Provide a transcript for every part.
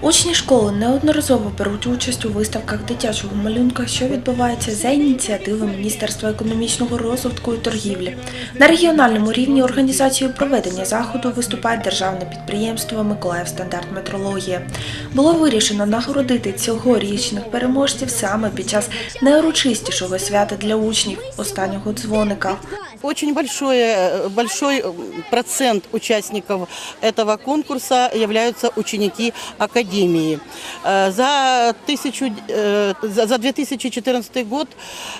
Учні школи неодноразово беруть участь у виставках дитячого малюнка, що відбувається за ініціативи Міністерства економічного розвитку і торгівлі. На регіональному рівні організацією проведення заходу виступає державне підприємство Миколаїв стандарт метрологія. Було вирішено нагородити цьогорічних переможців саме під час найурочистішого свята для учнів останнього дзвоника. Очень большой, э, большой э, процент участников этого конкурса являются ученики Академии. Э, За, тысячу, э, за за 2014 год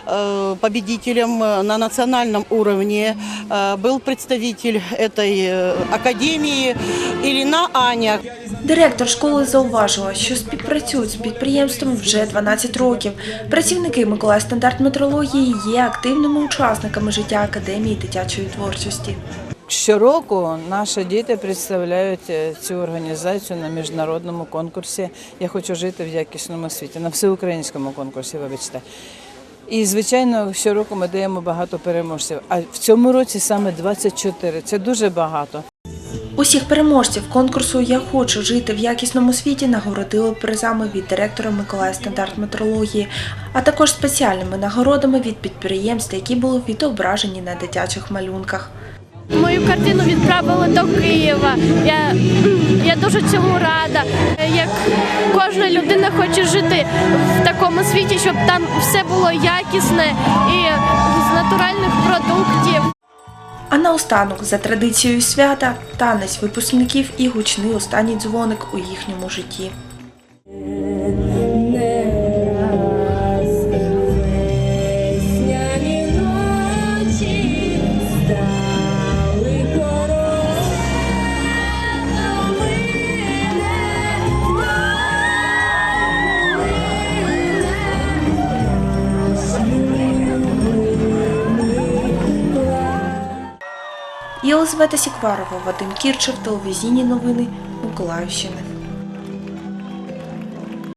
э, победителем э, на национальном уровне э, был представитель этой э, Академии Ирина Аня. Директор школи зауважила, що співпрацюють з підприємством вже 12 років. Працівники Миколаїв стандарт метрології є активними учасниками життя академії дитячої творчості. Щороку наші діти представляють е, цю організацію на міжнародному конкурсі Я хочу жити в якісному світі, на всеукраїнському конкурсі, вибачте. І, звичайно, щороку ми даємо багато переможців. А в цьому році саме 24. Це дуже багато. Усіх переможців конкурсу Я хочу жити в якісному світі нагородили призами від директора Миколаїв стандарт метрології, а також спеціальними нагородами від підприємств, які були відображені на дитячих малюнках. Мою картину відправили до Києва. Я, я дуже цьому рада. Як кожна людина хоче жити в такому світі, щоб там все було якісне і з натуральних продуктів. А наостанок, за традицією свята, танець випускників і гучний останній дзвоник у їхньому житті. Єлизавета Сікварова, Вадим Кірчев, телевізійні новини Миколаївщини.